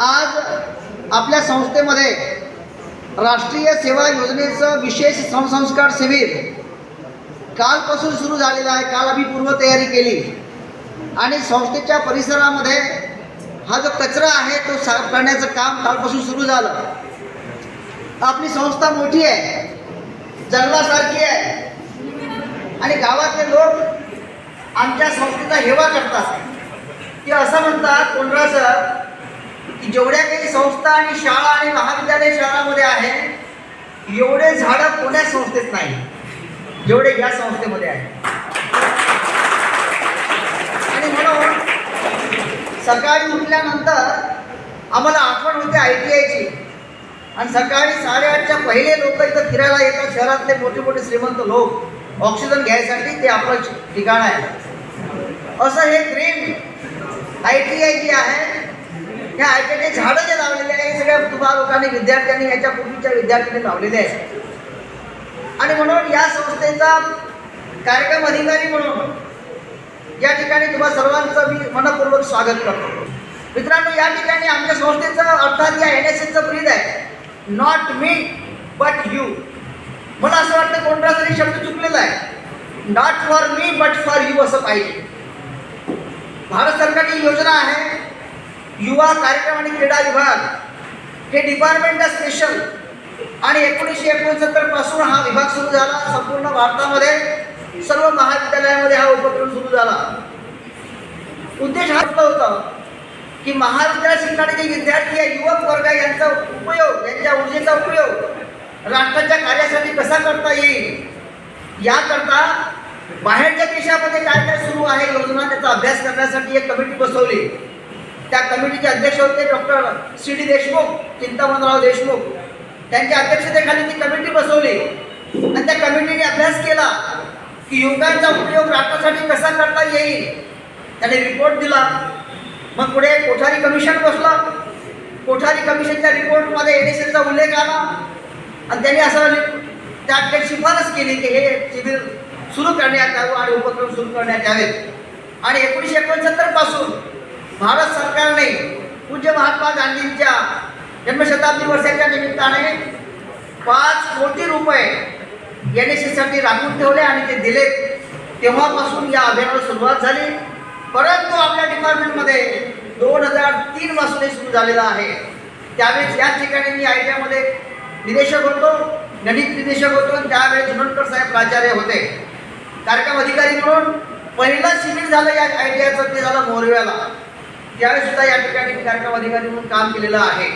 आज आपल्या संस्थेमध्ये राष्ट्रीय सेवा योजनेचं विशेष संसंस्कार शिबिर कालपासून सुरू झालेलं आहे. काल आम्ही पूर्वतयारी केली. आणि संस्थेच्या परिसरामध्ये हा जो कचरा आहे तो साफ करण्याचं काम कालपासून सुरू झालं. आपली संस्था मोठी आहे. जंगलासारखी आहे. आणि गावातले लोक आमच्या संस्थेचा हेवा करतात. ते असं म्हणतात कोंढरा सर की जेवढ्या काही संस्था आणि शाळा आणि महाविद्यालय शहरामध्ये आहे एवढे झाडं कोण्या संस्थेत नाही. जेवढे या संस्थेमध्ये आहे. आणि म्हणून सकाळी उठल्यानंतर आम्हाला आठवण होते आय टी आयची. आणि सकाळी साडेआठच्या पहिले लोक इथं फिरायला येतात शहरातले मोठे मोठे श्रीमंत लोक ऑक्सिजन घ्यायसाठी ते आपलं ठिकाण आहे. असं हे green I T I G आहे ह्या आय झाडं जे लावलेले आहे हे सगळ्या तुम्हा लोकांनी विद्यार्थ्यांनी याच्या पूर्वीच्या विद्यार्थ्यांनी लावलेले आहे आणि म्हणून या संस्थेचा कार्यक्रम अधिकारी म्हणून या ठिकाणी तुम्हा सर्वांचं मी मनपूर्वक स्वागत करतो. मित्रांनो या ठिकाणी आमच्या संस्थेचं अर्थात या एन एस एसचं ब्रीद आहे. नॉट मी बट यू मला असं वाटतं कोणता तरी शब्द चुकलेला आहे. Not for me but for you असं पाहिजे. भारत सरकारची योजना आहे. युवा कार्यक्रम आणि क्रीडा विभाग हे डिपार्टमेंट स्पेशल आणि एकोणीसशे एकोणसत्तरपासून हा विभाग सुरू झाला. संपूर्ण भारतामध्ये सर्व महाविद्यालयामध्ये हा उपक्रम सुरू झाला. उद्देश हा होता की महाविद्यालय शिकणारे जे विद्यार्थी आहे युवक वर्ग यांचा उपयोग यांच्या ऊर्जेचा उपयोग राष्ट्राच्या कार्यासाठी कसा करता येईल? याकरता बाहेरच्या देशामध्ये काय काय सुरू आहे योजना त्याचा अभ्यास करण्यासाठी एक कमिटी बसवली. त्या कमिटीचे अध्यक्ष होते doctor C D Deshmukh Chintamanrao Deshmukh. त्यांच्या अध्यक्षतेखाली ती कमिटी बसवली. आणि त्या कमिटीने अभ्यास केला की युवकांचा उपयोग राष्ट्रासाठी कसा करता येईल. त्याने रिपोर्ट दिला. मग पुढे कोठारी कमिशन बसला. कोठारी कमिशनच्या रिपोर्टमध्ये एन एस एलचा उल्लेख आला. आणि त्यांनी असं त्या शिफारस केली की हे शिबिर सुरू करण्यात यावं आणि उपक्रम सुरू करण्यात यावेत. आणि एकोणीसशे एकोणसत्तरपासून भारत सरकारने पूज्य महात्मा गांधींच्या जन्मशताब्दी वर्षाच्या निमित्ताने पाच कोटी रुपये एन एस एससाठी राखून ठेवले आणि ते दिले तेव्हापासून या अभियानाला सुरुवात झाली. परंतु आपल्या डिपार्टमेंटमध्ये दोन हजार तीन पासून सुरू झालेला आहे. त्यावेळेस याच ठिकाणी मी आय टी आयमध्ये निदेशक होतो गणित निदेशक होतो आणि त्यावेळेस जुनटकर साहेब प्राचार्य होते. कार्यक्रम अधिकारी म्हणून पहिलं शिबिर झालं या आय टी आयचं ते झालं मोरव्याला त्यावेळेस सुद्धा या ठिकाणी मी कार्यक्रम अधिकारी म्हणून काम केलेलं आहे.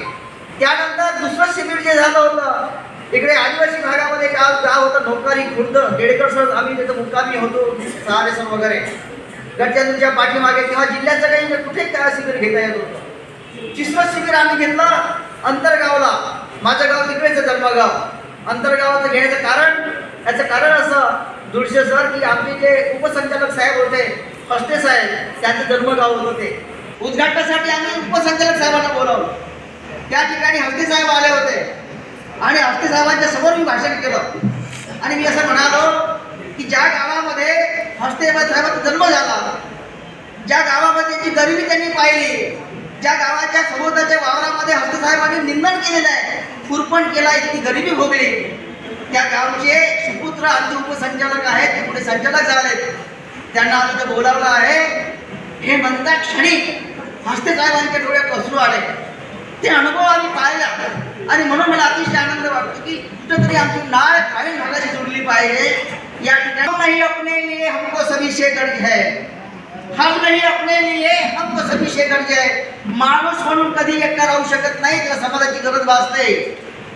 त्यानंतर दुसरं शिबिर जे झालं होतं इकडे आदिवासी भागामध्ये काल गाव होतं नोकरी खुर्द डेडकर सर आम्ही तिथं मुक्कामी होतो सहारे सर वगैरे. गडचंद्रच्या पाठीमागे तेव्हा जिल्ह्याचं काही म्हणजे कुठे काय शिबिर घेता येत होतं तिसरं शिबिर आम्ही घेतलं अंतरगावला. माझं गाव तिकडेच जन्मगाव. अंतरगावाचं घेण्याचं कारण याचं कारण असं दुडशे सर की आमचे जे उपसंचालक साहेब होते फस्टे साहेब त्यांचं जन्मगाव होतं ते. उद्घाटनासाठी आम्ही उपसंचालक साहेबांना बोलावलं. त्या ठिकाणी हस्ते साहेब आले होते. आणि हस्ते साहेबांच्या समोर मी भाषण केलं. आणि मी असं म्हणालो की ज्या गावामध्ये हस्ते साहेबांचा जन्म झाला ज्या गावामध्ये जी गरिबी त्यांनी पाहिली ज्या गावाच्या समुद्राच्या वावरामध्ये हस्ते साहेबांनी निंदन केलेलं आहे खुरपण केला इतकी गरिबी भोगली. त्या गावचे सुपुत्र अंत उपसंचालक आहेत ते पुढे संचालक झालेत. त्यांना आम्ही बोलावलं आहे. हे म्हणता क्षणी हस्ते साहेबांच्या डोळ्यात असू आले ते अनुभव आम्ही पाहिला. आणि म्हणून मला अतिशय आनंद वाटतो की कुठंतरी आमची नाळ काही भागाशी जोडली पाहिजे. या ठिकाणी अपने लिए हमको सभी से गर्ज है. हम नाही अपने लिए हमको सभी से गर्ज है. माणूस म्हणून कधी एकटा राहू शकत नाही त्याला समाजाची गरज भासते.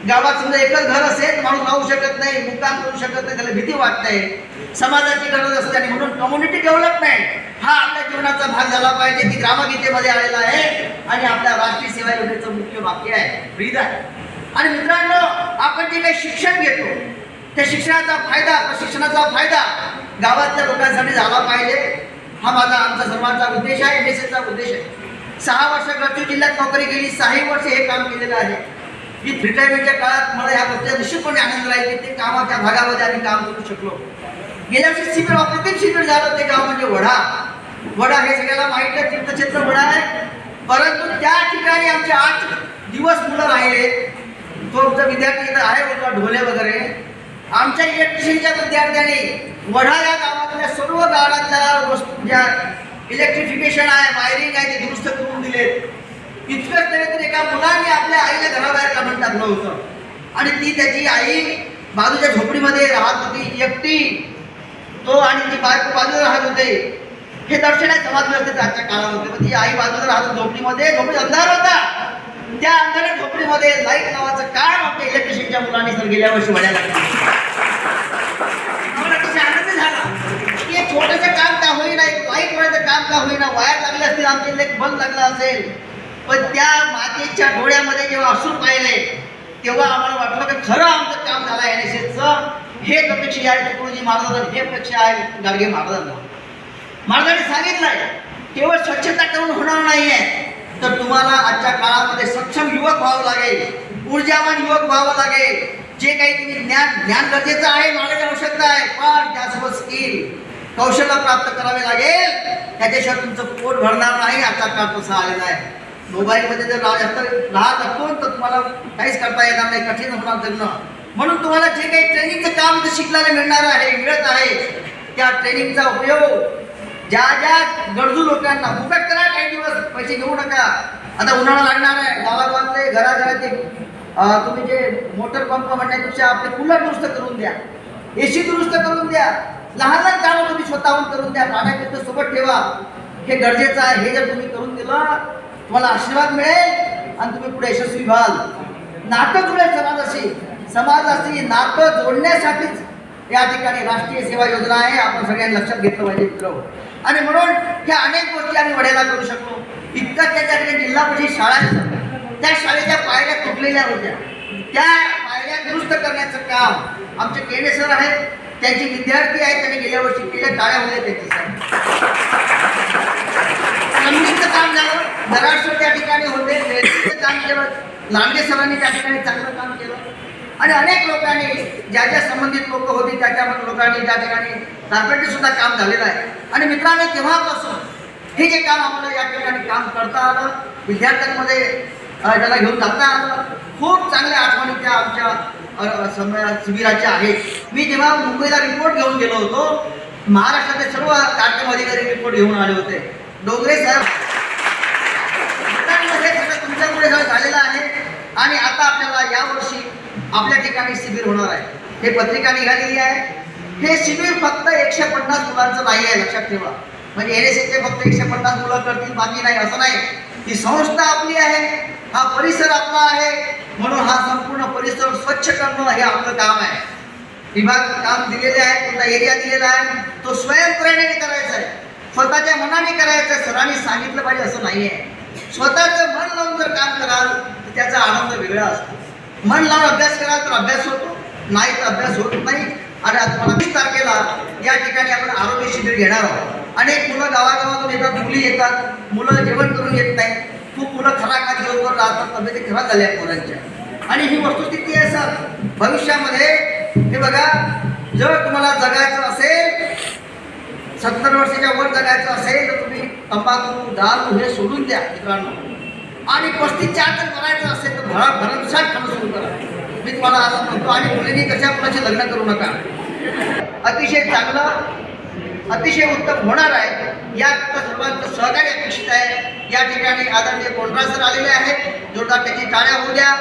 गावात समजा एकच घर असेल माणूस राहू शकत नाही मुक्काम करू शकत नाही त्याला भीती वाटते. समाजाची गरज असते आणि म्हणून कम्युनिटी डेव्हलपमेंट हा आपल्या जीवनाचा भाग झाला पाहिजे. ती ग्रामगीतेमध्ये आलेला आहे आणि आपल्या राष्ट्रीय सेवा योजनेचं मुख्य वाक्य आहे ब्रीद आहे. आणि मित्रांनो आपण जे काही शिक्षण घेतो त्या शिक्षणाचा फायदा प्रशिक्षणाचा फायदा गावातल्या लोकांसाठी झाला पाहिजे. हा माझा आमचा सर्वांचा उद्देश आहे एम एस उद्देश आहे. सहा वर्ष गडचिरोली जिल्ह्यात नोकरी केली सहाही वर्ष हे काम केलेलं आहे. की रिटायरमेंटच्या काळात मला या गोष्टीचा निश्चितपणे आनंद राहील की ते कामाच्या भागामध्ये आम्ही काम करू शकलो. गेल्या वर्षी शिबिर अप्रतिम शिबिर झालं ते गाव म्हणजे वडा. वडा हे सगळ्याला माहीत आहे तीर्थक्षेत्र वडा आहे परंतु त्या ठिकाणी आमचे आठ दिवस मुलं राहिले. तो आमचा विद्यार्थी इथं आहे होता ढोले वगैरे. आमच्या इलेक्ट्रिशियनच्या विद्यार्थ्यांनी वढा या गावातल्या सर्व गावातल्या वस्तू ज्या इलेक्ट्रिफिकेशन आहे वायरिंग आहे ते दुरुस्त करून दिलेत इतकंच नव्हे तर एका मुलाने आपल्या आईला घराबाहेर काढून टाकलं होतं. आणि ती त्याची आई बाजूच्या झोपडीमध्ये राहत होती एकटी. तो आणि ती बायको बाजूला राहत होते. हे दर्शन आहे समाज व्यवस्थेत आजच्या काळामध्ये. मग ती आई बाजूला राहत होती झोपडीमध्ये. झोपडी अंधार होता. त्या अंधाऱ्या झोपडीमध्ये लाइट नावाचं काम आपल्या इलेक्ट्रिशियनच्या मुलांनी सर गेल्या वर्षी म्हणायला केलं. आम्हाला अतिशय आनंद झाला. की एक छोटंसं काम का होईना एक लाइट वळायचं काम का होईना वायर लागले असतील आमचे लेख बंद लागला असेल. पण त्या मातेच्या डोळ्यामध्ये जेव्हा असून पाहिले तेव्हा आम्हाला वाटलं की खरं आमचं काम झालं एन एस एसचं हे अपेक्षा आहे तुकडोजी महाराजांना हे अपेक्षा आहे गाडगे महाराजांना. महाराजांनी सांगितलंय केवळ स्वच्छता करून होणार नाहीये तर तुम्हाला आजच्या काळामध्ये सक्षम युवक व्हावं लागेल ऊर्जावान युवक व्हावं लागेल. जे काही तुम्ही ज्ञान ज्ञान गरजेचं आहे नॉलेज आवश्यकता आहे पण त्यासोबत स्किल कौशल्य प्राप्त करावे लागेल. त्याच्याशिवाय तुमचं पोट भरणार नाही आजचा काळ तसा आलेला आहे. मोबाईलमध्ये जर रा- जास्त राहत असतो तर तुम्हाला काहीच करता येणार नाही कठीण होणार जगणं. म्हणून तुम्हाला जे काही ट्रेनिंगचं काम जे शिकल्याला मिळणार आहे मिळत आहे त्या ट्रेनिंगचा उपयोग ज्या ज्या गरजू लोकांना फुकट करा काही दिवस पैसे घेऊ नका. आता उन्हाळा लागणार आहे गावागावातले घराघरात ते तुम्ही जे मोटर पंप म्हणण्यापेक्षा आपले कूलर दुरुस्त करून द्या. एसी दुरुस्त करून द्या. लहान लहान कामं तुम्ही स्वतःहून करून द्या. पाण्याकरिता सोबत ठेवा. हे गरजेचं आहे हे जर तुम्ही करून दिलं तुम्हाला आशीर्वाद मिळेल आणि तुम्ही पुढे यशस्वी व्हाल. नाटक जुळेल समाजाशी. समाजाशी नातं जोडण्यासाठीच या ठिकाणी राष्ट्रीय सेवा योजना आहे. आपण सगळ्यांनी लक्षात घेतलं पाहिजे मित्र. आणि म्हणून ह्या अनेक गोष्टी आम्ही वड्याला करू शकलो इतकं त्या ठिकाणी जिल्हा परिषद शाळा त्या शाळेच्या पायऱ्या तुटलेल्या होत्या. त्या पायऱ्या दुरुस्त करण्याचं काम आमचे केडे सर आहेत. त्यांचे विद्यार्थी आहेत. त्यांनी गेल्या वर्षी केल्या टाळ्या होत्या त्यांची काम झालं. दराडसर त्या ठिकाणी होते. काम केलं. लांडे सरांनी त्या ठिकाणी चांगलं काम केलं. आणि अनेक लोकांनी ज्या ज्या संबंधित लोक होती त्या त्या लोकांनी त्या ठिकाणी कार्पेंटर सुद्धा काम झालेलं आहे. आणि मित्रांनो तेव्हापासून हे जे काम आपलं या ठिकाणी काम करता आलं विद्यार्थ्यांमध्ये त्याला घेऊन जाता आलं. खूप चांगल्या आठवणी त्या आमच्या सम- शिबिराच्या आहेत. मी जेव्हा मुंबईला रिपोर्ट घेऊन गेलो होतो महाराष्ट्रातले सर्व कार्यक्रम अधिकारी रिपोर्ट घेऊन आले होते. डोंगरे साहेब मित्रांनो, हे सगळं तुमच्यामुळे सगळं झालेलं आहे आणि आता आपल्याला यावर्षी आपल्या ठिकाणी शिबिर होणार आहे. हे पत्रिका निघालेली आहे. हे शिबिर फक्त एकशे पन्नास मुलांचं नाही आहे लक्षात ठेवा. म्हणजे एन एस एचे फक्त एकशे पन्नास मुलं करतील बाकी नाही असं नाही. ही संस्था आपली आहे. हा परिसर आपला आहे. म्हणून हा संपूर्ण परिसर स्वच्छ करणं हे आपलं काम आहे. विभाग काम दिलेले आहे कोणता एरिया दिलेला आहे तो स्वयंप्रेरणेने करायचा आहे. स्वतःच्या मनाने करायचं आहे सरांनी सांगितलं पाहिजे असं नाही आहे स्वतःचं मन लावून जर काम कराल तर त्याचा आनंद वेगळा असतो. मन लावून अभ्यास कराल तर अभ्यास होतो नाही तर अभ्यास होत नाही. आणि आज पंचवीस तारखेला या ठिकाणी आपण आरोग्य शिबिर घेणार आहोत. अनेक मुलं गावागावातून येतात मुली येतात मुलं जेवण करून येत नाही खूप मुलं खराखात जेवण राहतात तब्येती खराब झाल्या मुलांच्या आणि ही वस्तुस्थिती आहे सर? भविष्यामध्ये हे बघा जर तुम्हाला जगायचं असेल सत्तर वर्षाच्या वर जगायचं असेल तर तुम्ही तंबाखू दारू हे सोडून द्या मित्रांनो. आणि पस्तीस चार जर करायचं असेल तर भरा घरानुसार खाणं सुरू करा. मी तुम्हाला असं म्हणतो आणि मुलींनी कशा कुणाशी लग्न करू नका. अतिशय चांगलं अतिशय उत्तम होणार आहे. या सर्वांचं सहकार्य अपेक्षित आहे. या ठिकाणी आदरणीय कोंढरा सर आलेले आहेत. जोरदार त्याची टाळ्या होऊ द्या.